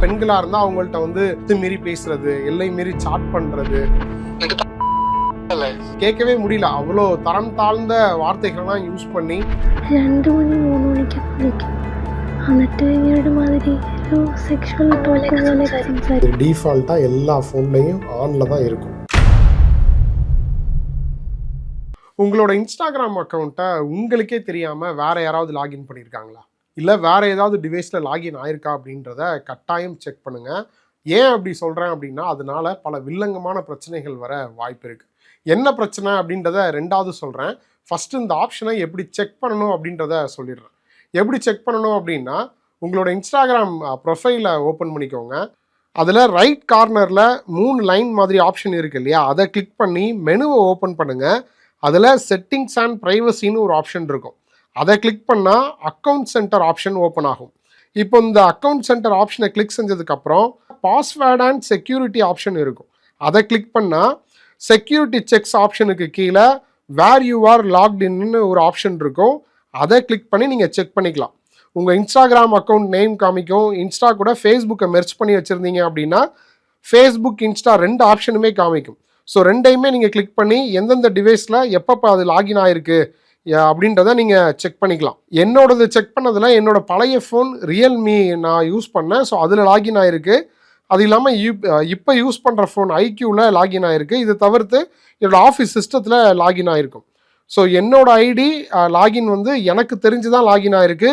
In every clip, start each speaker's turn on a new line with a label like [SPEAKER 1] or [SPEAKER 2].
[SPEAKER 1] பெண்களா இருந்தா அவங்கள்ட்ட வந்து இது மீறி பேசுறது எல்லை மீறி சாட் பண்றது கேட்கவே முடியல அவ்வளோ தரம் தாழ்ந்த வார்த்தைகள்லாம் யூஸ் பண்ணி
[SPEAKER 2] രണ്ട് മണി മൂന്ന് മണിക്കൊക്കെ വിളിക്കും എന്നിട്ട് ഇവരുടെ മാതിരി ഒരു സെക്ഷുവൽ ടോക്ക് പോലെ സംസാരിക്കും
[SPEAKER 1] டிஃபால்ட்டாக எல்லா ஃபோன்லேயும் ஆனில் தான் இருக்கும் உங்களோட இன்ஸ்டாகிராம் அக்கௌண்ட்டை உங்களுக்கே தெரியாமல் வேற யாராவது லாகின் பண்ணியிருக்காங்களா இல்லை வேற ஏதாவது டிவைஸில் லாகின் ஆயிருக்கா அப்படின்றத கட்டாயம் செக் பண்ணுங்க. ஏன் அப்படி சொல்கிறேன் அப்படின்னா அதனால பல வில்லங்கமான பிரச்சனைகள் வர வாய்ப்பு இருக்குது என்ன பிரச்சனை அப்படின்றத ரெண்டாவது சொல்கிறேன் ஃபஸ்ட்டு இந்த ஆப்ஷனை எப்படி செக் பண்ணணும் அப்படின்றத சொல்லிடுறேன். எப்படி செக் பண்ணணும் அப்படின்னா உங்களோட இன்ஸ்டாகிராம் ப்ரொஃபைலை ஓப்பன் பண்ணிக்கோங்க. அதில் ரைட் கார்னரில் மூணு லைன் மாதிரி ஆப்ஷன் இருக்கு இல்லையா? அதை கிளிக் பண்ணி மெனுவை ஓப்பன் பண்ணுங்கள் அதில் செட்டிங்ஸ் அண்ட் ப்ரைவசின்னு ஒரு ஆப்ஷன் இருக்கும். அதை கிளிக் பண்ணால் அக்கவுண்ட் சென்டர் ஆப்ஷன் ஓப்பன் ஆகும். இப்போ இந்த அக்கௌண்ட் சென்டர் ஆப்ஷனை கிளிக் செஞ்சதுக்கப்புறம் பாஸ்வேர்ட் அண்ட் செக்யூரிட்டி ஆப்ஷன் இருக்கும். அதை கிளிக் பண்ணால் செக்யூரிட்டி செக்ஸ் ஆப்ஷனுக்கு கீழே வேர் யூ ஆர் லாக்டின்னு ஒரு ஆப்ஷன் இருக்கும். அதை கிளிக் பண்ணி நீங்கள் செக் பண்ணிக்கலாம். உங்கள் இன்ஸ்டாகிராம் அக்கௌண்ட் நேம் காமிக்கும். இன்ஸ்டா கூட ஃபேஸ்புக்கை மெர்ச் பண்ணி வச்சுருந்தீங்க அப்படின்னா ஃபேஸ்புக் இன்ஸ்டா ரெண்டு ஆப்ஷனுமே காமிக்கும். ஸோ ரெண்டையுமே நீங்கள் கிளிக் பண்ணி எந்தெந்த டிவைஸில் எப்பப்போ அது லாகின் ஆயிருக்கு அப்படின்றத நீங்கள் செக் பண்ணிக்கலாம். என்னோடது செக் பண்ணதில் என்னோட பழைய ஃபோன் ரியல்மி நான் யூஸ் பண்ணேன். ஸோ அதில் லாகின் ஆயிருக்கு. அது இல்லாமல் இப்போ யூஸ் பண்ணுற ஃபோன் ஐக்யூவில் லாகின் ஆயிருக்கு. இது தவிர்த்து என்னோடய ஆஃபீஸ் சிஸ்டத்தில் லாகின் ஆயிருக்கும். ஸோ என்னோடய ஐடி லாகின் வந்து எனக்கு தெரிஞ்சு தான் லாகின் ஆயிருக்கு.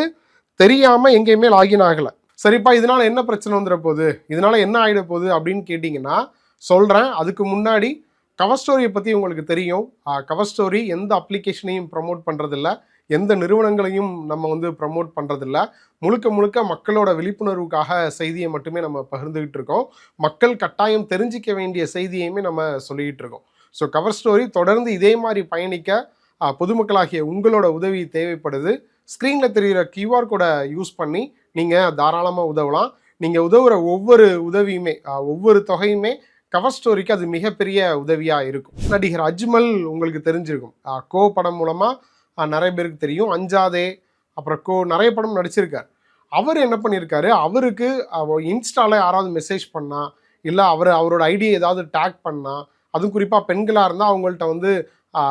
[SPEAKER 1] தெரியாமல் எங்கேயுமே லாகின் ஆகலை. சரிப்பா இதனால் என்ன பிரச்சனை வந்துட போகுது? இதனால் என்ன ஆகிட போகுது? அப்படின்னு கேட்டிங்கன்னா சொல்கிறேன் அதுக்கு முன்னாடி கவர் ஸ்டோரியை பற்றி உங்களுக்கு தெரியும். கவர் ஸ்டோரி எந்த அப்ளிகேஷனையும் ப்ரமோட் பண்ணுறதில்ல எந்த நிறுவனங்களையும் நம்ம வந்து ப்ரமோட் பண்ணுறதில்ல முழுக்க முழுக்க மக்களோட விழிப்புணர்வுக்காக செய்தியை மட்டுமே நம்ம பகிர்ந்துக்கிட்டு இருக்கோம். மக்கள் கட்டாயம் தெரிஞ்சிக்க வேண்டிய செய்தியையுமே நம்ம சொல்லிக்கிட்டு இருக்கோம். ஸோ கவர் ஸ்டோரி தொடர்ந்து இதே மாதிரி பயணிக்க பொதுமக்களாகிய உங்களோட உதவி தேவைப்படுது. ஸ்க்ரீனில் தெரிகிற கியூஆர் கோடை யூஸ் பண்ணி நீங்கள் தாராளமாக உதவலாம். நீங்கள் உதவுற ஒவ்வொரு உதவியுமே ஒவ்வொரு தொகையுமே கவர் ஸ்டோரிக்கு அது மிகப்பெரிய உதவியாக இருக்கும். நடிகர் அஜ்மல் உங்களுக்கு தெரிஞ்சிருக்கும். கோ படம் மூலமாக நிறைய பேருக்கு தெரியும். அஞ்சாதே அப்புறம் கோ நிறைய படம் நடிச்சிருக்கார். அவர் என்ன பண்ணியிருக்காரு அவருக்கு இன்ஸ்டாவில் யாராவது மெசேஜ் பண்ணால் இல்லை அவர் அவரோட ஐடியை ஏதாவது டேக் பண்ணால் அதுவும் குறிப்பாக பெண்களாக இருந்தால் அவங்கள்ட்ட வந்து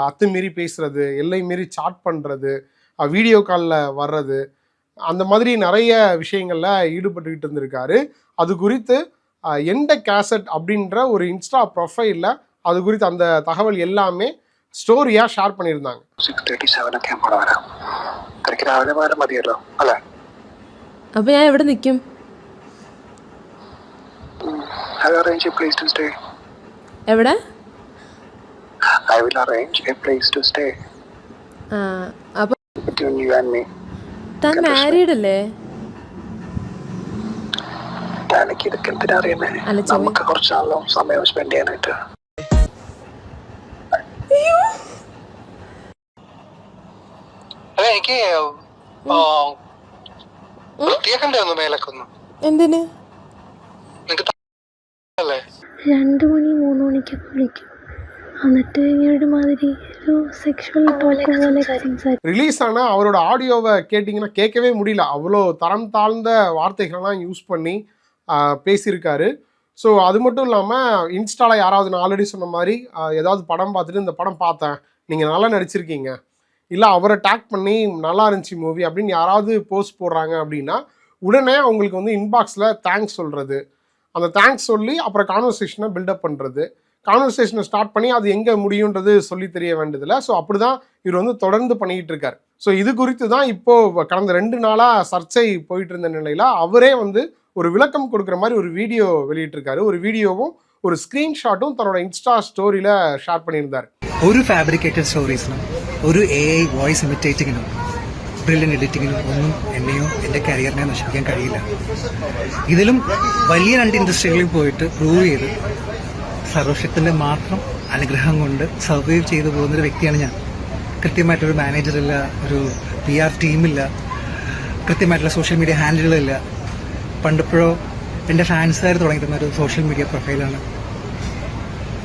[SPEAKER 1] அத்துமீறி பேசுகிறது எல்லை மீறி சாட் பண்ணுறது வீடியோ காலில் வர்றது அந்த மாதிரி நிறைய விஷயங்களில் ஈடுபட்டுக்கிட்டு இருந்திருக்காரு. அது குறித்து ஆஹ், எண்ட கேசட் அப்படின்ற ஒரு இன்ஸ்டா ப்ரொஃபைலில் அது குறித்து அந்த தகவல் எல்லாமே ஸ்டோரியாக ஷேர் பண்ணியிருந்தாங்க
[SPEAKER 3] സിക്സ് തേർട്ടി സെവൻ ക്യാമറ വരാം തിരക്ക് രാവിലെ പോയാലും മതിയല്ലോ അല്ലേ
[SPEAKER 4] അപ്പൊ ഞാൻ എവിടെ നിൽക്കും
[SPEAKER 3] I arrange a place to stay
[SPEAKER 4] എവിടെ
[SPEAKER 3] I will arrange a place to stay
[SPEAKER 4] ആ അപ്പൊ
[SPEAKER 3] ബിറ്റ്വീൻ യു ആൻഡ് മീ
[SPEAKER 4] താൻ മാരീഡ് അല്ലേ
[SPEAKER 3] എനിക്ക് ഇതൊക്കെ എന്തിനാ അറിയുന്നേ
[SPEAKER 4] അല്ല, ചെറിയ-
[SPEAKER 3] നമുക്ക് കുറച്ച് നാളോ സമയം സ്പെൻഡ് ചെയ്യാനായിട്ട് അതെ എനിക്ക് വൃത്തിയാക്കണ്ടേ ഒന്ന് മേലൊക്കെ ഒന്ന്
[SPEAKER 4] എന്തിന്
[SPEAKER 3] നിനക്ക് അല്ലേ
[SPEAKER 2] രണ്ട് മണി മൂന്ന് മണിക്കൊക്കെ വിളിക്കും എന്നിട്ട് ഇവരുടെ മാതിരി ഒരു സെക്ഷുവൽ ടോക്ക് പോലെ സംസാരിക്കും
[SPEAKER 1] ரிலீஸ் ஆன அவரோட ஆடியோவை கேட்டிங்கன்னா கேட்கவே முடியல அவ்வளோ தரம் தாழ்ந்த வார்த்தைகள்லாம் யூஸ் பண்ணி ஆஹ், பேசியிருக்காரு. ஸோ அது மட்டும் இல்லாமல் இன்ஸ்டாவில் யாராவது நான் ஆல்ரெடி சொன்ன மாதிரி ஏதாவது படம் பார்த்துட்டு இந்த படம் பார்த்தேன். நீங்கள் நல்லா நடிச்சிருக்கீங்க. இல்லை அவரை டேக் பண்ணி நல்லா இருந்துச்சு மூவி அப்படின்னு யாராவது போஸ்ட் போடுறாங்க அப்படின்னா உடனே அவங்களுக்கு வந்து இன்பாக்ஸில் தேங்க்ஸ் சொல்கிறது அந்த தேங்க்ஸ் சொல்லி அப்புறம் கான்வர்சேஷனை பில்டப் பண்ணுறது கான்வர்சேஷனை ஸ்டார்ட் பண்ணி அது எங்கே முடியுன்றது சொல்லி தெரிய வேண்டியதில்லை. ஸோ அப்படி தான் இவர் வந்து தொடர்ந்து பண்ணிக்கிட்டு இருக்கார். ஸோ இது குறித்து தான் இப்போது கடந்த ரெண்டு நாளாக சர்ச்சை போயிட்டு இருந்த நிலையில் அவரே வந்து ஒரு விளக்கம் கொடுக்குற மாதிரி ஒரு வீடியோ வெளியிட்டிருக்காரு ஒரு வீடியோவும் ஒரு ஸ்க்ரீன்ஷாட்டும் தன்னோட இன்ஸ்டா ஸ்டோரியில் ஷேர் பண்ணியிருந்தார்
[SPEAKER 5] ഒരു ഫാബ്രിക്കേറ്റഡ് സ്റ്റോറീസിനും ഒരു എ ഐ വോയിസ് ഇമിറ്റേറ്റിങ്ങിനും ബ്രില്യൻ എഡിറ്റിങ്ങിനും ഒന്നും എന്നെയോ എൻ്റെ കരിയറിനെ നശിപ്പിക്കാൻ കഴിയില്ല ഇതിലും വലിയ രണ്ട് ഇൻഡസ്ട്രികളിൽ പോയിട്ട് പ്രൂവ് ചെയ്ത് സർവശക്തിൻ്റെ മാത്രം അനുഗ്രഹം കൊണ്ട് സർവൈവ് ചെയ്തു പോകുന്നൊരു വ്യക്തിയാണ് ഞാൻ കൃത്യമായിട്ടൊരു മാനേജറില്ല ഒരു പി ആർ ടീമില്ല കൃത്യമായിട്ടുള്ള സോഷ്യൽ മീഡിയ ഹാൻഡിലുകളില്ല പണ്ടിപ്പോഴോ എന്റെ ഫാൻസുകാർ തുടങ്ങി തന്ന ഒരു സോഷ്യൽ മീഡിയ പ്രൊഫൈലാണ്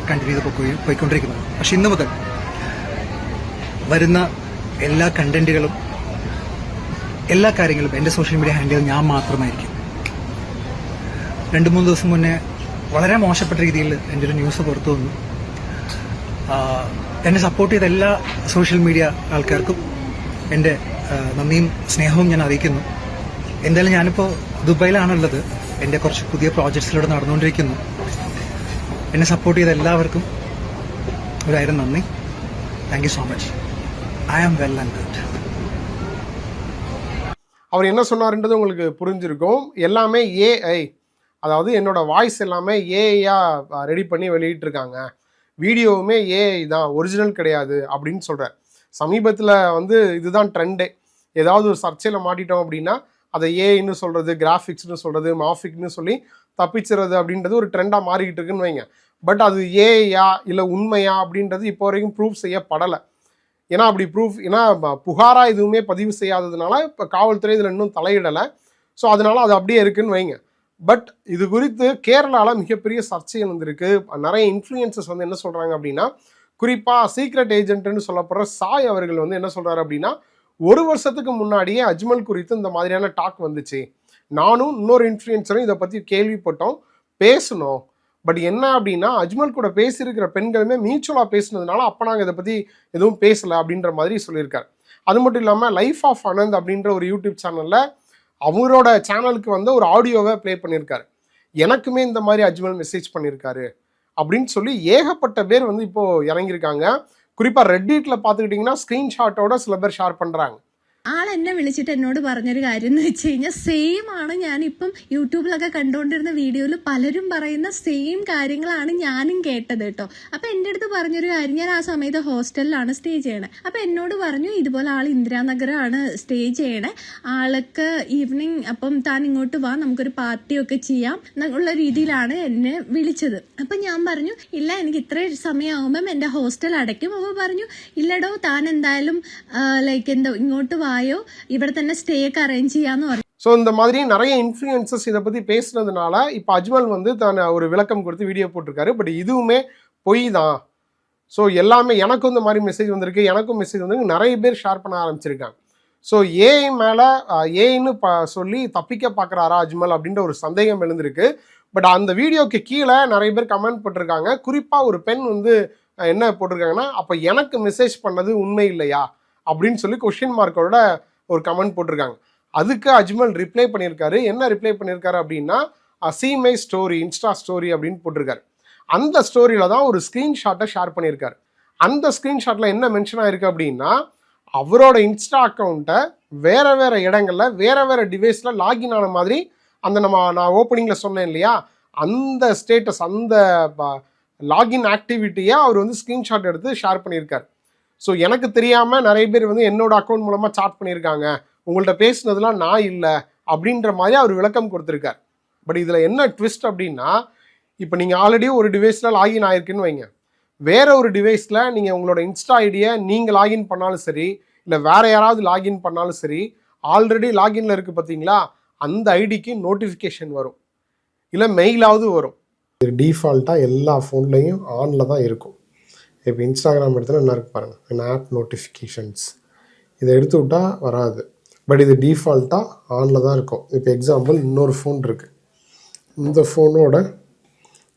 [SPEAKER 5] കണ്ടിന്യൂ ചെയ്ത് പോയി പോയിക്കൊണ്ടിരിക്കുന്നത്. പക്ഷെ ഇന്ന് മുതൽ വരുന്ന എല്ലാ കണ്ടന്റുകളും എല്ലാ കാര്യങ്ങളും എന്റെ സോഷ്യൽ മീഡിയ ഹാൻഡിൽ ഞാൻ മാത്രമായിരിക്കും. രണ്ട് മൂന്ന് ദിവസം മുന്നേ വളരെ മോശപ്പെട്ട രീതിയിൽ എന്റെ ഒരു ന്യൂസ് പുറത്തു വന്നു. എന്നെ സപ്പോർട്ട് ചെയ്ത എല്ലാ സോഷ്യൽ മീഡിയ ആൾക്കാർക്കും എന്റെ നന്ദിയും സ്നേഹവും ഞാൻ അറിയിക്കുന്നു. എന്തായാലും ഞാനിപ്പോൾ ദുബായിലാണുള്ളത് എൻ്റെ കുറച്ച് പുതിയ പ്രോജക്ട്സിലൂടെ നടന്നുകൊണ്ടിരിക്കുന്നു എന്നെ സപ്പോർട്ട് ചെയ്ത എല്ലാവർക്കും ഒരായിരം നന്ദി thank you so much I am well and good
[SPEAKER 1] அவர் என்ன சொன்னாருன்றது உங்களுக்கு புரிஞ்சிருக்கும் எல்லாமே ஏஐ அதாவது என்னோட வாய்ஸ் எல்லாமே ஏஐயா ரெடி பண்ணி வெளியிட்டிருக்காங்க வீடியோவுமே ஏஐ தான் ஒரிஜினல் கிடையாது அப்படின்னு சொல்கிறார் சமீபத்தில் வந்து இதுதான் ட்ரெண்டே ஏதாவது ஒரு சர்ச்சையில் மாட்டிட்டோம் அப்படின்னா அதை ஏஐன்னு சொல்கிறது கிராஃபிக்ஸ்னு சொல்கிறது மாஃபிக்னு சொல்லி தப்பிச்சுறது அப்படின்றது ஒரு ட்ரெண்டாக மாறிக்கிட்டு இருக்குன்னு வைங்க. பட் அது ஏஐயா இல்லை உண்மையா அப்படின்றது இப்போ வரைக்கும் ப்ரூஃப் செய்யப்படலை. ஏன்னா அப்படி ப்ரூஃப் ஏன்னா புகாராக எதுவுமே பதிவு செய்யாததுனால இப்போ காவல்துறை இதில் இன்னும் தலையிடலை. ஸோ அதனால் அது அப்படியே இருக்குன்னு வைங்க. பட் இது குறித்து கேரளாவில் மிகப்பெரிய சர்ச்சை வந்திருக்கு நிறைய இன்ஃப்ளூயன்சஸ் வந்து என்ன சொல்கிறாங்க அப்படின்னா குறிப்பாக சீக்ரெட் ஏஜென்ட்னு சொல்லப்படுற சாய் அவர்கள் வந்து என்ன சொல்கிறாரு அப்படின்னா ஒரு வருஷத்துக்கு முன்னாடியே அஜ்மல் குறித்து இந்த மாதிரியான டாக் வந்துச்சு. நானும் இன்னொரு இன்ஃப்ளூயன்சரும் இதை பற்றி கேள்விப்பட்டோம். பேசணும் பட் என்ன அப்படின்னா அஜ்மல் கூட பேசியிருக்கிற பெண்களுமே மியூச்சுவலாக பேசுனதுனால அப்போ நாங்கள் இதை பற்றி எதுவும் பேசலை அப்படின்ற மாதிரி சொல்லியிருக்காரு. அது மட்டும் இல்லாமல் லைஃப் ஆஃப் அனந்த் அப்படின்ற ஒரு யூடியூப் சேனலில் அவரோட சேனலுக்கு வந்து ஒரு ஆடியோவை ப்ளே பண்ணியிருக்காரு. எனக்குமே இந்த மாதிரி அஜ்மல் மெசேஜ் பண்ணியிருக்காரு. அப்படின்னு சொல்லி ஏகப்பட்ட பேர் வந்து இப்போது இறங்கியிருக்காங்க. குறிப்பாக ரெட்டிட்டில் பார்த்துக்கிட்டிங்கன்னா ஸ்க்ரீன்ஷாட்டோட சில பேர் ஷேர் பண்ணுறாங்க
[SPEAKER 6] ആൾ എന്നെ വിളിച്ചിട്ട് എന്നോട് പറഞ്ഞൊരു കാര്യം എന്ന് വെച്ച് കഴിഞ്ഞാൽ സെയിം ആണ് ഞാനിപ്പം യൂട്യൂബിലൊക്കെ കണ്ടുകൊണ്ടിരുന്ന വീഡിയോയിൽ പലരും പറയുന്ന സെയിം കാര്യങ്ങളാണ് ഞാനും കേട്ടത് കേട്ടോ. അപ്പം എന്റെ അടുത്ത് പറഞ്ഞൊരു കാര്യം ഞാൻ ആ സമയത്ത് ഹോസ്റ്റലിലാണ് സ്റ്റേ ചെയ്യണേ. അപ്പം എന്നോട് പറഞ്ഞു ഇതുപോലെ ആൾ ഇന്ദിരാനഗറാണ് സ്റ്റേ ചെയ്യണേ. ആൾക്ക് ഈവനിങ് അപ്പം താൻ ഇങ്ങോട്ട് വാ നമുക്കൊരു പാർട്ടിയൊക്കെ ചെയ്യാം എന്നുള്ള രീതിയിലാണ് എന്നെ വിളിച്ചത്. അപ്പം ഞാൻ പറഞ്ഞു ഇല്ല എനിക്ക് ഇത്ര സമയമാകുമ്പം എന്റെ ഹോസ്റ്റൽ അടയ്ക്കും. അപ്പോൾ പറഞ്ഞു ഇല്ലടോ താൻ എന്തായാലും ലൈക്ക് എന്തോ ഇങ്ങോട്ട് വായോ ഇവിടെ തന്നെ സ്റ്റേ ഒക്കെ അറേഞ്ച് ചെയ്യാന്ന് പറഞ്ഞു
[SPEAKER 1] ஸோ இந்த மாதிரி நிறைய இன்ஃப்ளூயன்சஸ் இதை பற்றி பேசுனதுனால இப்போ அஜ்மல் வந்து தான் ஒரு விளக்கம் கொடுத்து வீடியோ போட்டிருக்காரு பட் இதுவுமே பொய் தான் ஸோ எல்லாமே எனக்கும் இந்த மாதிரி மெசேஜ் வந்திருக்கு எனக்கும் மெசேஜ் வந்திருக்கு நிறைய பேர் ஷேர் பண்ண ஆரம்பிச்சிருக்காங்க ஸோ ஏஐ மேலே ஏஐன்னு ப சொல்லி தப்பிக்க பார்க்குறாரா அஜ்மல் அப்படின்ற ஒரு சந்தேகம் எழுந்திருக்கு பட் அந்த வீடியோக்கு கீழே நிறைய பேர் கமெண்ட் போட்டிருக்காங்க குறிப்பாக ஒரு பெண் வந்து அஹ், என்ன போட்டிருக்காங்கன்னா அப்போ எனக்கு மெசேஜ் பண்ணது உண்மை இல்லையா அப்படின்னு சொல்லி கொஷின் மார்க்கோட ஒரு கமெண்ட் போட்டிருக்காங்க. அதுக்கு அஜ்மல் ரிப்ளை பண்ணியிருக்காரு. என்ன ரிப்ளை பண்ணியிருக்காரு அப்படின்னா see my story Insta story அப்படின்னு போட்டிருக்காரு. அந்த ஸ்டோரியில் தான் ஒரு ஸ்க்ரீன்ஷாட்டை ஷேர் பண்ணியிருக்காரு. அந்த ஸ்க்ரீன்ஷாட்டில் என்ன மென்ஷன் ஆயிருக்கு அப்படின்னா அவரோட இன்ஸ்டா அக்கௌண்ட்டை வேற வேற இடங்கள்ல வேற வேற டிவைஸில் லாகின் ஆன மாதிரி அந்த நம்ம நான் ஓப்பனிங்கில் சொன்னேன் இல்லையா அந்த ஸ்டேட்டஸ் அந்த லாகின் ஆக்டிவிட்டியை அவர் வந்து ஸ்க்ரீன்ஷாட் எடுத்து ஷேர் பண்ணியிருக்காரு. ஸோ எனக்கு தெரியாமல் நிறைய பேர் வந்து என்னோட அக்கௌண்ட் மூலமாக சாட் பண்ணியிருக்காங்க. உங்கள்கிட்ட பேசுனதுலாம் நான் இல்லை அப்படின்ற மாதிரி அவர் விளக்கம் கொடுத்துருக்கார். பட் இதில் என்ன ட்விஸ்ட் அப்படின்னா இப்போ நீங்கள் ஆல்ரெடி ஒரு டிவைஸில் லாகின் ஆயிருக்குன்னு வைங்க. வேற ஒரு டிவைஸில் நீங்கள் உங்களோட இன்ஸ்டா ஐடியை நீங்கள் லாகின் பண்ணாலும் சரி இல்லை வேற யாராவது லாகின் பண்ணாலும் சரி ஆல்ரெடி லாகின்ல இருக்குது பார்த்தீங்களா அந்த ஐடிக்கு நோட்டிஃபிகேஷன் வரும். இல்லை மெயிலாவது வரும். இது டிஃபால்ட்டாக எல்லா ஃபோன்லேயும் ஆனில் தான் இருக்கும். இப்போ இன்ஸ்டாகிராம் எடுத்தால் என்ன இருக்கு பாருங்கள் ஆப் நோட்டிஃபிகேஷன்ஸ் இதை எடுத்து விட்டால் வராது. பட் இது டிஃபால்ட்டாக ஆனில் தான் இருக்கும். இப்போ எக்ஸாம்பிள் இன்னொரு ஃபோன் இருக்குது இந்த ஃபோனோட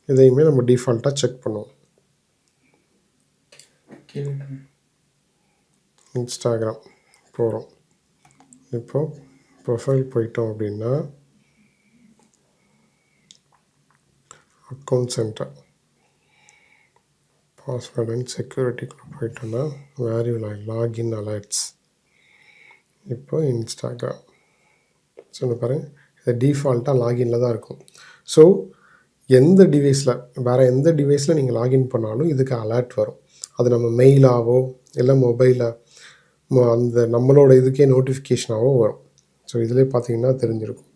[SPEAKER 1] இதையுமே நம்ம டிஃபால்ட்டாக செக் பண்ணுவோம். இன்ஸ்டாகிராம் போகிறோம் இப்போ ப்ரொஃபைல் போயிட்டோம் அப்படின்னா அக்கௌண்ட் சென்டர் பாஸ்வேர்டு அண்ட் செக்யூரிட்டிக்குள்ளே போயிட்டோன்னா வேல்யூ லாகின் அலர்ட்ஸ் இப்போ இன்ஸ்டாகிராம் சொன்ன பாருங்கள் பாருங்க இது டிஃபால்ட்டாக லாகின்ல தான் இருக்கும். ஸோ எந்த டிவைஸில் வேறு எந்த டிவைஸில் நீங்கள் லாகின் பண்ணாலும் இதுக்கு அலர்ட் வரும். அது நம்ம மெயிலாகவோ இல்லை மொபைலில் அந்த நம்மளோட இதுக்கே நோட்டிஃபிகேஷனாகவோ வரும். ஸோ இதிலே பார்த்தீங்கன்னா தெரிஞ்சிருக்கும்.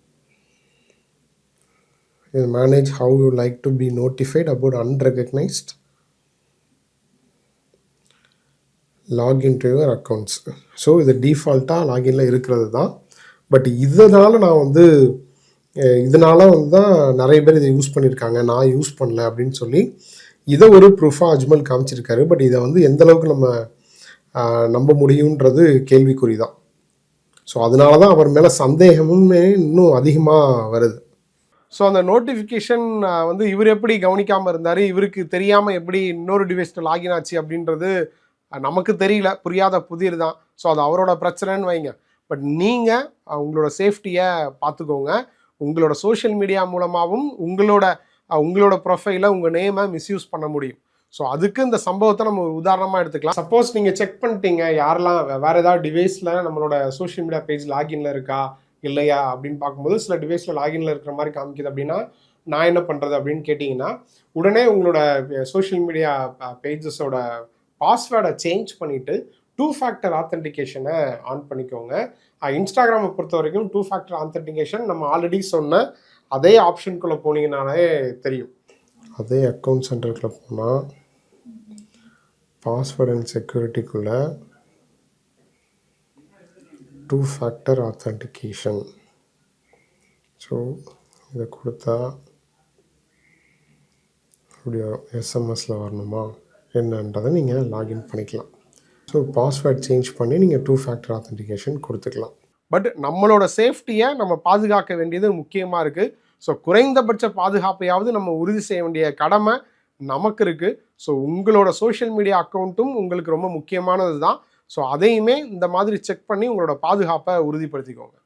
[SPEAKER 1] இது manage how you like to be notified about unrecognised login to your accounts so இது டிஃபால்ட்டாக லாகின்ல இருக்கிறது தான் பட் இதனால் நான் வந்து இதனால் வந்து தான் நிறைய பேர் இதை யூஸ் பண்ணியிருக்காங்க நான் யூஸ் பண்ணல அப்படின்னு சொல்லி இதை ஒரு ப்ரூஃபாக அஜ்மல் காமிச்சிருக்காரு. பட் இதை வந்து எந்த அளவுக்கு நம்ம நம்ப முடியுன்றது கேள்விக்குறி தான் ஸோ அதனால தான் அவர் மேலே சந்தேகமுமே இன்னும் அதிகமாக வருது. ஸோ அந்த நோட்டிஃபிகேஷன் வந்து இவர் எப்படி கவனிக்காமல் இருந்தார் இவருக்கு தெரியாமல் எப்படி இன்னொரு டிவைஸில் லாகின் ஆச்சு அப்படின்றது நமக்கு தெரியல புரியாத புதிர் தான். ஸோ அது அவரோட பிரச்சனைன்னு வைங்க. பட் நீங்கள் உங்களோட சேஃப்டியை பார்த்துக்கோங்க உங்களோட சோஷியல் மீடியா மூலமாகவும் உங்களோட உங்களோட ப்ரொஃபைலை உங்கள் நேமை மிஸ்யூஸ் பண்ண முடியும். ஸோ அதுக்கு இந்த சம்பவத்தை நம்ம ஒரு உதாரணமாக எடுத்துக்கலாம். சப்போஸ் நீங்கள் செக் பண்ணிட்டீங்க யாரெல்லாம் வேறு ஏதாவது டிவைஸில் நம்மளோட சோஷியல் மீடியா பேஜ் லாகின்ல இருக்கா இல்லையா அப்படின்னு பார்க்கும்போது சில டிவைஸில் லாகின்ல இருக்கிற மாதிரி காமிக்குது அப்படின்னா நான் என்ன பண்ணுறது அப்படின்னு கேட்டிங்கன்னா உடனே உங்களோட சோஷியல் மீடியா பேஜஸோட பாஸ்வேர்டை சேஞ்ச் பண்ணிவிட்டு டூ ஃபேக்டர் ஆத்தென்டிகேஷனை ஆன் பண்ணிக்கோங்க. இன்ஸ்டாகிராமை பொறுத்த வரைக்கும் டூ ஃபேக்டர் ஆத்தென்டிகேஷன் நம்ம ஆல்ரெடி சொன்ன அதே ஆப்ஷனுக்குள்ளே போனீங்கனாலே தெரியும். அதே அக்கௌண்ட் சென்டருக்குள்ளே போனால் பாஸ்வேர்ட் அண்ட் செக்யூரிட்டிக்குள்ளே டூ ஃபேக்டர் ஆத்தென்டிகேஷன் ஸோ இதை கொடுத்தா இப்படி வரும் எஸ்எம்எஸில் வரணுமா? என்னன்றதை நீங்கள் லாகின் பண்ணிக்கலாம். ஸோ பாஸ்வேர்ட் சேஞ்ச் பண்ணி நீங்கள் டூ ஃபேக்டர் ஆத்தென்டிகேஷன் கொடுத்துக்கலாம். பட் நம்மளோட சேஃப்டியை நம்ம பாதுகாக்க வேண்டியது முக்கியமாக இருக்குது ஸோ குறைந்தபட்ச பாதுகாப்பையாவது நம்ம உறுதி செய்ய வேண்டிய கடமை நமக்கு இருக்குது ஸோ உங்களோட சோஷியல் மீடியா அக்கௌண்ட்டும் உங்களுக்கு ரொம்ப முக்கியமானது தான் ஸோ அதையுமே இந்த மாதிரி செக் பண்ணி உங்களோட பாதுகாப்பை உறுதிப்படுத்திக்கோங்க.